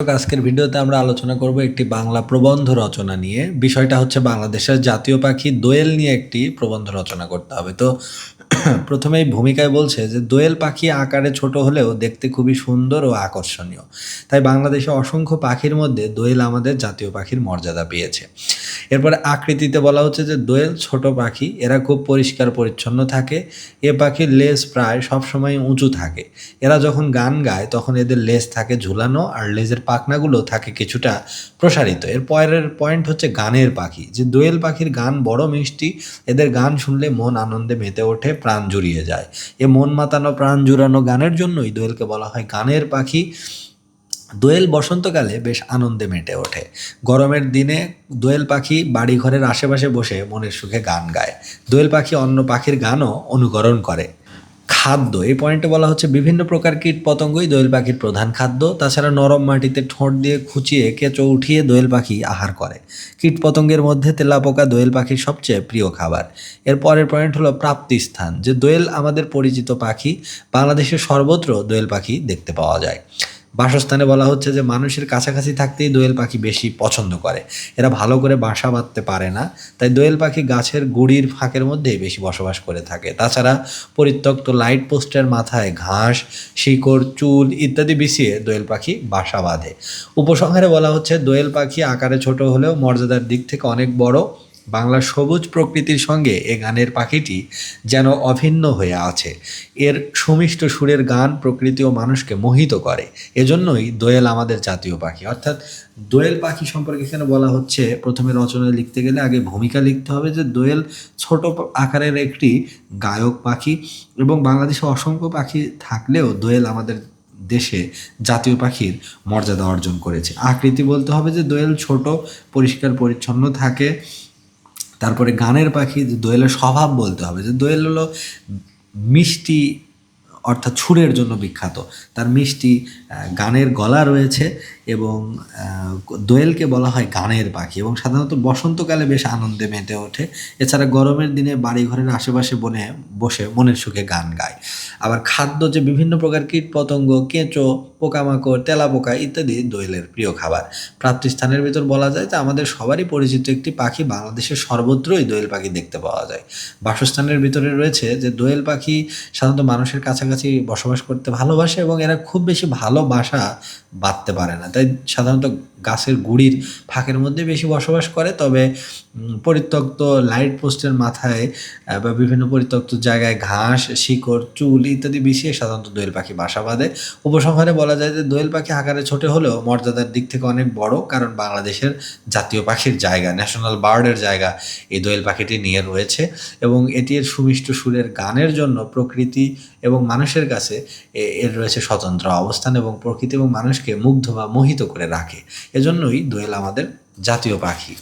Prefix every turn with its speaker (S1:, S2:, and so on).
S1: আজকের ভিডিওতে আমরা আলোচনা করব একটি বাংলা প্রবন্ধ রচনা নিয়ে। বিষয়টা হচ্ছে বাংলাদেশের জাতীয় পাখি দোয়েল নিয়ে একটি প্রবন্ধ রচনা করতে হবে। তো প্রথমেই ভূমিকায় বলছে যে, দোয়েল পাখি আকারে ছোট হলেও দেখতে খুবই সুন্দর ও আকর্ষণীয়। তাই বাংলাদেশে অসংখ্য পাখির মধ্যে দোয়েল আমাদের জাতীয় পাখির মর্যাদা পেয়েছে। এরপরে আকৃতিতে বলা হচ্ছে যে দোয়েল ছোট পাখি, এরা খুব পরিষ্কার পরিচ্ছন্ন থাকে, এ পাখির লেজ প্রায় সবসময় উঁচু থাকে। এরা যখন গান গায়, তখন এদের লেজ থাকে ঝুলানো আর লেজের পাখনাগুলো থাকে কিছুটা প্রসারিত। এর পরের পয়েন্ট হচ্ছে গানের পাখি। যে দোয়েল পাখির গান বড় মিষ্টি, এদের গান শুনলে মন আনন্দে মেতে ওঠে, প্রাণ জুড়িয়ে যায়। এ মন মাতানো, প্রাণ জুড়ানো গানের জন্যই দোয়েলকে বলা হয় গানের পাখি। দোয়েল বসন্তকালে বেশ আনন্দে মেটে ওঠে। গরমের দিনে দোয়েল পাখি বাড়িঘরের আশেপাশে বসে মনের সুখে গান গায়। দোয়েল পাখি অন্য পাখির গানও অনুকরণ করে। খাদ্য, এই পয়েন্টে বলা হচ্ছে বিভিন্ন প্রকার কীট পতঙ্গই দোয়েল পাখির প্রধান খাদ্য। তাছাড়া নরম মাটিতে ঠোঁট দিয়ে খুঁচিয়ে কেঁচো উঠিয়ে দোয়েল পাখি আহার করে। কীট পতঙ্গের মধ্যে তেলাপোকা দোয়েল পাখির সবচেয়ে প্রিয় খাবার। এর পরের পয়েন্ট হলো প্রাপ্তিস্থান, যে দোয়েল আমাদের পরিচিত পাখি। বাংলাদেশের সর্বত্র দোয়েল পাখি দেখতে পাওয়া যায়। বাসস্থানে বলা হচ্ছে যে মানুষের কাছাকাছি থাকতেই দোয়েল পাখি বেশি পছন্দ করে। এরা ভালো করে বাসা বাঁধতে পারে না, তাই দোয়েল পাখি গাছের গুড়ির ফাঁকের মধ্যেই বেশি বসবাস করে থাকে। তাছাড়া পরিত্যক্ত লাইট পোস্টের মাথায় ঘাস, শিকড়, চুল ইত্যাদি বিছিয়ে দোয়েল পাখি বাসা বাঁধে। উপসংহারে বলা হচ্ছে দোয়েল পাখি আকারে ছোট হলেও মর্যাদার দিক থেকে অনেক বড় বাংলার সবুজ প্রকৃতির সঙ্গে এ গানের পাখিটি যেন অভিন্ন হয়ে আছে। এর সুমিষ্ট সুরের গান প্রকৃতি ও মানুষকে মোহিত করে। এজন্যই দোয়েল আমাদের জাতীয় পাখি। অর্থাৎ দোয়েল পাখি সম্পর্কে এখানে বলা হচ্ছে, প্রথমে রচনা লিখতে গেলে আগে ভূমিকা লিখতে হবে যে দোয়েল ছোট আকারের একটি গায়ক পাখি এবং বাংলাদেশে অসংখ্য পাখি থাকলেও দোয়েল আমাদের দেশে জাতীয় পাখির মর্যাদা অর্জন করেছে। আকৃতি বলতে হবে যে দোয়েল ছোট, পরিষ্কার, পরিচ্ছন্ন থাকে। তারপরে গানের পাখি যে দোয়েলের স্বভাব বলতে হবে, যে দোয়েল হলো মিষ্টি, অর্থাৎ ছুরের জন্য বিখ্যাত। তার মিষ্টি গানের গলা রয়েছে এবং দোয়েলকে বলা হয় গানের পাখি এবং সাধারণত বসন্তকালে বেশ আনন্দে মেতে ওঠে। এছাড়া গরমের দিনে বাড়িঘরের আশেপাশে বনে বসে মনের সুখে গান গায়। আবার খাদ্য যে বিভিন্ন প্রকার কীট পতঙ্গ কেঁচো, পোকামাকড়, তেলাপোকা ইত্যাদি দোয়েলের প্রিয় খাবার। প্রাপ্তিস্থানের ভিতর বলা যায় যে আমাদের সবারই পরিচিত একটি পাখি বাংলাদেশের সর্বত্রই দোয়েল পাখি দেখতে পাওয়া যায়। বাসস্থানের ভিতরে রয়েছে যে দোয়েল পাখি সাধারণত মানুষের কাছাকাছি বসবাস করতে ভালোবাসে এবং এরা খুব বেশি ভালো বাসা বাঁধতে পারে না। তাই সাধারণত গাছের গুড়ির ফাঁকের মধ্যে বেশি বসবাস করে, তবে পরিত্যক্ত লাইট পোস্টের মাথায় বা বিভিন্ন পরিত্যক্ত জায়গায় ঘাস, শিকড়, চুল ইত্যাদি বিছিয়ে সাধারণত দোয়েল পাখি বাসা বাঁধে। উপসংহারে বলা যায় যে দোয়েল পাখি আকারে ছোট হলেও মর্যাদার দিক থেকে অনেক বড়, কারণ বাংলাদেশের জাতীয় পাখির জায়গা ন্যাশনাল বার্ডের জায়গা এই দোয়েল পাখিটি নিয়ে রয়েছে এবং এটি এর সুমিষ্ট সুরের গানের জন্য প্রকৃতি এবং মানুষের কাছে এর রয়েছে স্বতন্ত্র অবস্থান এবং প্রকৃতি এবং মানুষকে মুগ্ধ বা মোহিত করে রাখে। এজন্যই দোয়েল আমাদের জাতীয় পাখি।